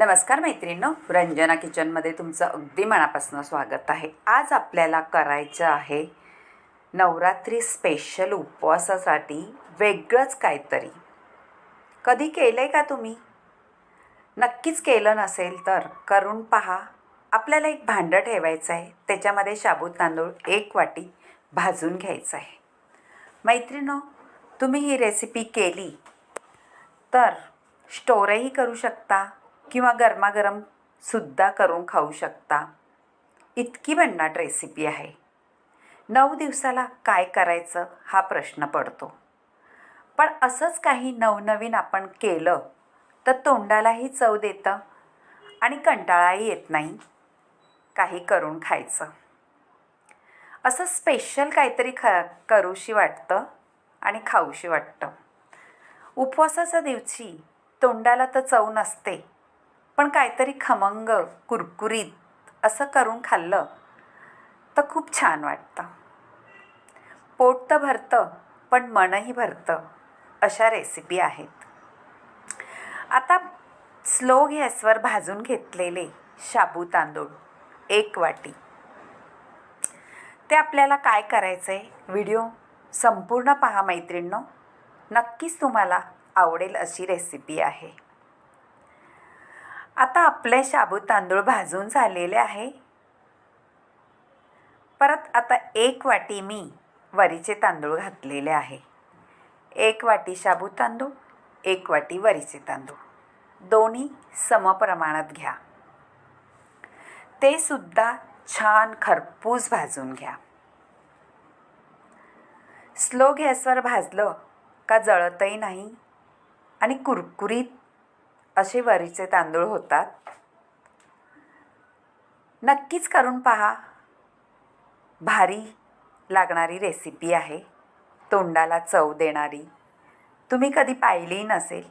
नमस्कार मैत्रिणींनो रंजना किचनमध्ये तुमचं अगदी मनापासून स्वागत आहे. आज आपल्याला करायचं आहे नवरात्री स्पेशल उपवासासाठी वेगळंच काहीतरी. कधी केलं आहे का तुम्ही? नक्कीच केलं नसेल तर करून पहा. आपल्याला एक भांडं ठेवायचं आहे. त्याच्यामध्ये शाबूत तांदूळ एक वाटी भाजून घ्यायचं आहे. मैत्रिणो तुम्ही ही रेसिपी केली तर स्टोरही करू शकता. किंवा गरमागरम सुद्धा करून खाऊ शकता. इतकी भन्नाट रेसिपी आहे. नऊ दिवसाला काय करायचं हा प्रश्न पडतो. पण असंच काही नवनवीन आपण केलं तर तोंडालाही चव देतं आणि कंटाळाही येत नाही. काही करून खायचं. असं स्पेशल काहीतरी ख करूशी वाटतं आणि खाऊशी वाटतं. उपवासाच्या दिवशी तोंडाला तर चव नसते. पण काहीतरी खमंग कुरकुरीत असं करून खाल्लं तर खूप छान वाटतं. पोट तर भरतं पण मनही भरतं अशा रेसिपी आहेत. आता स्लो गॅसवर भाजून घेतलेले शाबू तांदूळ एक वाटी. ते आपल्याला काय करायचं आहे व्हिडिओ संपूर्ण पहा मैत्रिणींनो. नक्कीच तुम्हाला आवडेल अशी रेसिपी आहे. आता आपले शाबू तांदूळ भाजून झालेले आहे. परत आता एक वाटी मी वरीचे तांदूळ घातलेले आहे. एक वाटी शाबू तांदूळ एक वाटी वरीचे तांदूळ. दोन्ही समप्रमाणात घ्या. ते सुद्धा छान खरपूस भाजून घ्या. स्लो गॅसवर भाजलं का जळतही नाही आणि कुरकुरीत असे वरीचे तांदूळ होतात. नक्कीच करून पहा. भारी लागणारी रेसिपी आहे. तोंडाला चव देणारी. तुम्ही कधी पाहिलीही नसेल.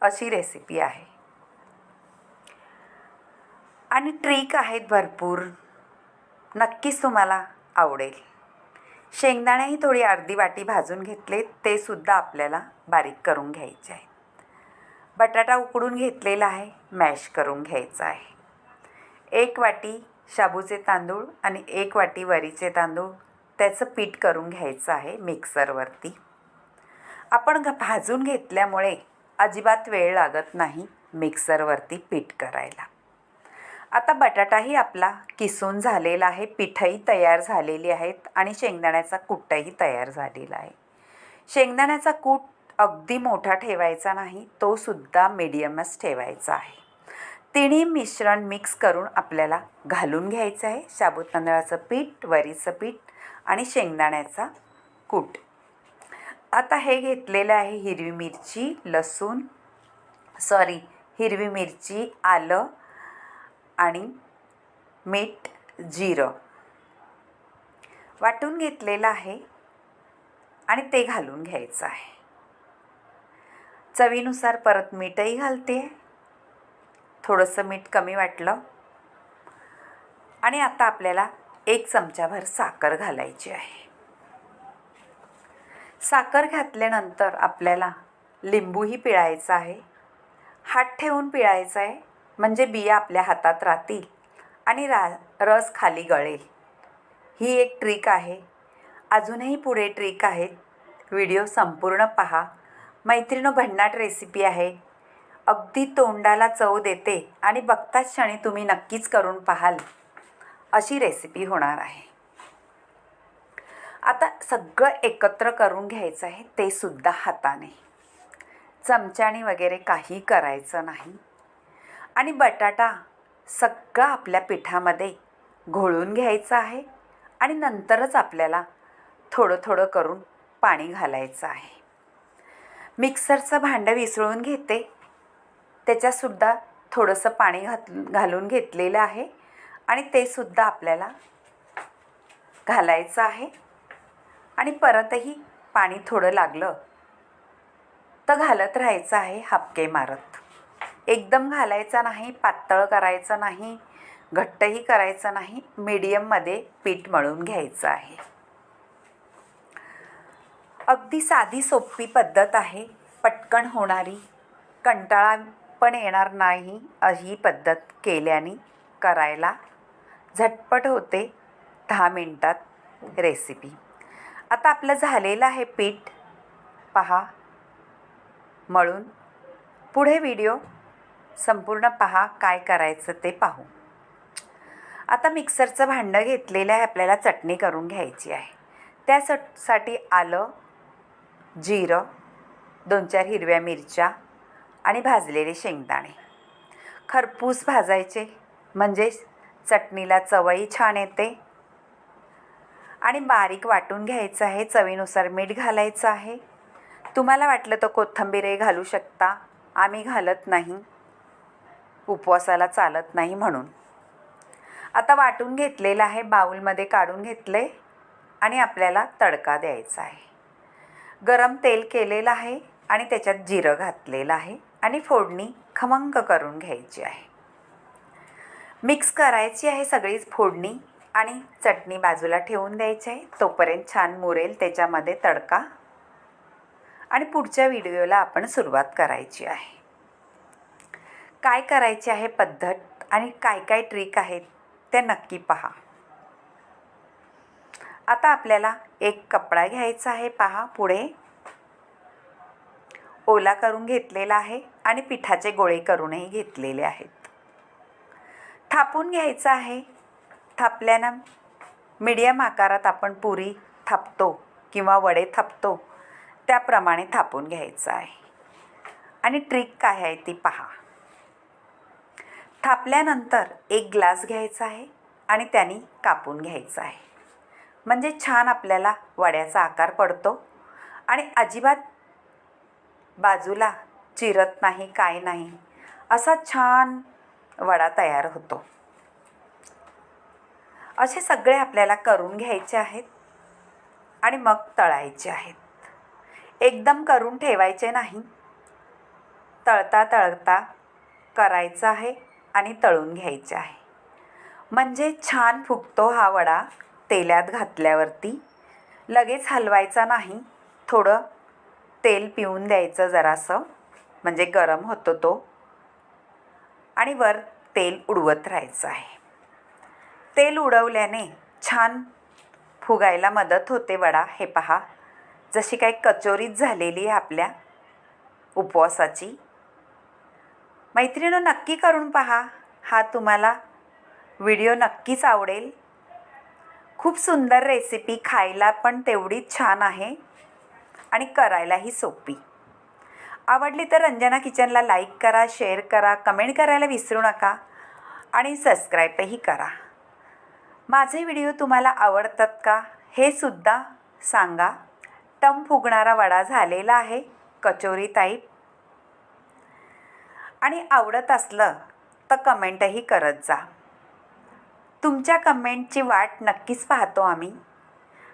अशी रेसिपी आहे. आणि ट्रिक आहेत भरपूर. नक्कीच तुम्हाला आवडेल. शेंगदाणेही थोडी अर्धी वाटी भाजून घेतले ते सुद्धा आपल्याला बारीक करून घ्यायचे आहेत. बटाटा उकडून घेतलेला आहे मॅश करून घ्यायचा आहे. एक वाटी शाबूचे तांदूळ आणि एक वाटी वरीचे तांदूळ त्याचं पीठ करून घ्यायचं आहे मिक्सरवरती. आपण घ भाजून घेतल्यामुळे अजिबात वेळ लागत नाही मिक्सरवरती पीठ करायला. आता बटाटाही आपला किसून झालेला आहे पिठंही तयार झालेली आहेत आणि शेंगदाण्याचा कूटही तयार झालेला आहे. शेंगदाण्याचा कूट अगदी मोठा ठेवायचा नाही तो सुद्धा मिडियमच ठेवायचा आहे. तिन्ही मिश्रण मिक्स करून आपल्याला घालून घ्यायचं आहे. साबूत तांदळाचं पीठ वरीचं पीठ आणि शेंगदाण्याचा कूट. आता हे घेतलेलं आहे हिरवी मिरची लसूण सॉरी हिरवी मिरची आलं आणि मीठ जिरं. वाटून घेतलेलं आहे आणि ते घालून घ्यायचं आहे. चवीनुसार परत मीठही घालते. थोडंसं मीठ कमी वाटलं. आणि आता आपल्याला एक चमचाभर साखर घालायची आहे. साखर घातल्यानंतर आपल्याला लिंबूही पिळायचा आहे. हात ठेवून पिळायचा आहे. म्हणजे बिया आपल्या हातात राहतील आणि रा रस खाली गळेल. ही एक ट्रिक आहे. अजूनही पुढे ट्रिक आहेत. व्हिडिओ संपूर्ण पहा. मैत्रिणो भन्नाट रेसिपी आहे. अगदी तोंडाला चव देते आणि बघताच क्षणी तुम्ही नक्कीच करून पाहाल. अशी रेसिपी होणार आहे. आता सगळं एकत्र करून घ्यायचं आहे ते सुद्धा हाताने. चमच्याने वगैरे काही करायचं नाही. आणि बटाटा सगळा आपल्या पिठामध्ये घोळून घ्यायचा आहे आणि नंतरच आपल्याला थोडं थोडं करून पाणी घालायचं आहे. मिक्सरचं भांडं विसळून घेते. त्याच्यातसुद्धा थोडंसं पाणी घात घालून घेतलेलं आहे. आणि ते सुद्धा आपल्याला घालायचं आहे. आणि परतही पाणी थोडं लागलं तर घालत राहायचं आहे हापके मारत. एकदम घालायचा नाही पातळ करायचं नाही घट्टही करायचं नाही मीडियममध्ये पीठ मळून घ्यायचं आहे. अगदी साधी सोपी पद्धत आहे. पटकन होणारी. कंटाळा पण येणार नाही ही पद्धत केल्याने करायला झटपट होते दहा मिनटात रेसिपी आता आपलं झालेलं आहे पीठ. पहा. मळून. पुढे व्हिडिओ संपूर्ण पहा काय करायचं ते पाहू. आता मिक्सरचं भांडं घेतलेलं आहे. आपल्याला चटणी करून घ्यायची आहे. त्यासाठी आलं जिरं दोन चार हिरव्या मिरच्या आणि भाजलेले शेंगदाणे. खरपूस भाजायचे म्हणजे चटणीला चवही छान येते. आणि बारीक वाटून घ्यायचं आहे चवीनुसार मीठ घालायचं आहे. तुम्हाला वाटलं तर कोथिंबीरही घालू शकता. आम्ही घालत नाही. उपवासाला चालत नाही म्हणून. आता वाटून घेतलेलं आहे बाऊलमध्ये काढून घेतले आणि आपल्याला तडका द्यायचा आहे. गरम तेल केलेलं आहे आणि त्याच्यात जिरं घातलेलं आहे आणि फोडणी खमंग करून घ्यायची आहे. मिक्स करायची आहे सगळीच फोडणी आणि चटणी बाजूला ठेवून द्यायची आहे. तोपर्यंत छान मुरेल त्याच्यामध्ये तडका. आणि पुढच्या व्हिडिओला आपण सुरुवात करायची आहे. काय करायची आहे पद्धत आणि काय काय ट्रिक आहेत त्या नक्की पहा. आता आपल्याला एक कपडा घ्यायचा आहे पहा पुढे. ओला करून घेतलेला आहे आणि पिठाचे गोळे करूनही घेतलेले आहेत. थापून घ्यायचं आहे. थापल्यानं मीडियम आकारात आपण पुरी थापतो किंवा वडे थापतो त्याप्रमाणे थापून घ्यायचं आहे. आणि ट्रिक काय आहे ती पहा. थापल्यानंतर एक ग्लास घ्यायचा आहे आणि त्याने कापून घ्यायचं आहे. म्हणजे छान आपल्याला वड्याचा आकार पडतो. आणि अजिबात बाजूला चिरत नाही काय नाही असा छान वडा तयार होतो. असे सगळे आपल्याला करून घ्यायचे आहेत आणि मग तळायचे आहेत. एकदम करून ठेवायचे नाही. तळता तळता करायचं आहे आणि तळून घ्यायचे आहे. म्हणजे छान फुगतो हा वडा. तेलात घातल्यावरती लगेच हलवायचा नाही. थोडं तेल पिऊन द्यायचं जरासं म्हणजे गरम होतो तो. आणि वर तेल उडवत राहायचं आहे. तेल उडवल्याने छान फुगायला मदत होते वडा. हे पहा जशी काही कचोरीत झालेली आहे आपल्या उपवासाची. मैत्रिणं नक्की करून पहा. हा तुम्हाला व्हिडिओ नक्कीच आवडेल. खूप सुंदर रेसिपी खायला पण तेवढीच छान आहे आणि करायलाही सोपी. आवडली तर रंजना किचनला लाईक करा शेअर करा कमेंट करायला विसरू नका आणि सबस्क्राईबही करा. माझे व्हिडिओ तुम्हाला आवडतात का? हे सुद्धा सांगा. टम फुगणारा वडा झालेला आहे कचोरी टाईप आणि आवडत असलं तर कमेंटही करत जा. तुमच्या कमेंटची वाट नक्कीच पाहतो आम्ही.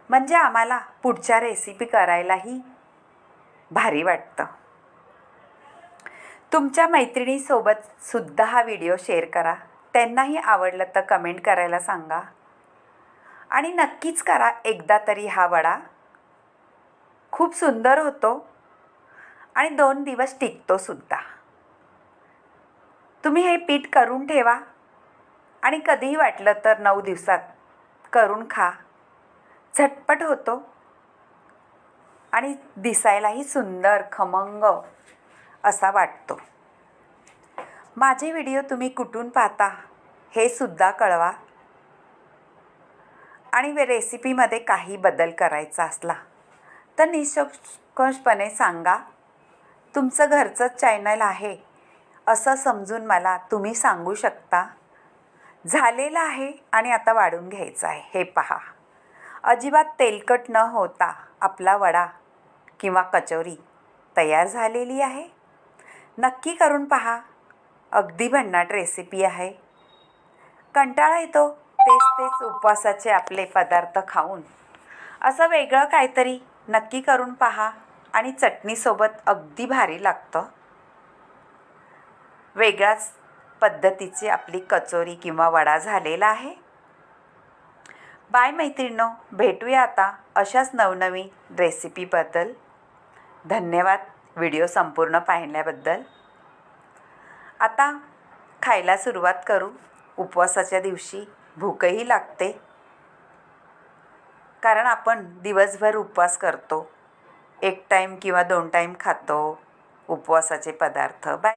म्हणजे आम्हाला पुढच्या रेसिपी करायलाही भारी वाटतं. तुमच्या मैत्रिणीसोबत सुद्धा हा व्हिडिओ शेअर करा. त्यांनाही आवडलं तर कमेंट करायला सांगा. आणि नक्कीच करा एकदा तरी हा वडा. खूप सुंदर होतो. आणि दोन दिवस टिकतो सुद्धा. तुम्ही हे पीठ करून ठेवा. आणि कधीही वाटलं तर नऊ दिवसात करून खा. झटपट होतो. आणि दिसायलाही सुंदर खमंग असा वाटतो. माझे व्हिडिओ तुम्ही कुठून पाहता हे सुद्धा कळवा. आणि रेसिपीमध्ये काही बदल करायचा असला तर निष्कर्षपणे सांगा. तुमचं घरचंच चॅनल आहे असं समजून मला तुम्ही सांगू शकता. झालेलं आहे आणि आता वाढून घ्यायचं आहे. हे पहा. अजिबात तेलकट न होता आपला वडा किंवा कचोरी तयार झालेली आहे. नक्की करून पहा. अगदी भन्नाट रेसिपी आहे. कंटाळा येतो तेच तेच उपवासाचे आपले पदार्थ खाऊन. असं वेगळं काहीतरी नक्की करून पहा आणि चटणीसोबत अगदी भारी लागतं. वेगळाच पद्धतीची आपली कचोरी किंवा वडा झालेला आहे. बाय मैत्रिणो भेटूया आता अशाच नवनवीन रेसिपीबद्दल धन्यवाद व्हिडिओ संपूर्ण पाहिल्याबद्दल. आता खायला सुरुवात करू. उपवासाच्या दिवशी भूकही लागते. कारण आपण दिवसभर उपवास करतो. एक टाईम किंवा दोन टाईम खातो. उपवासाचे पदार्थ. बाय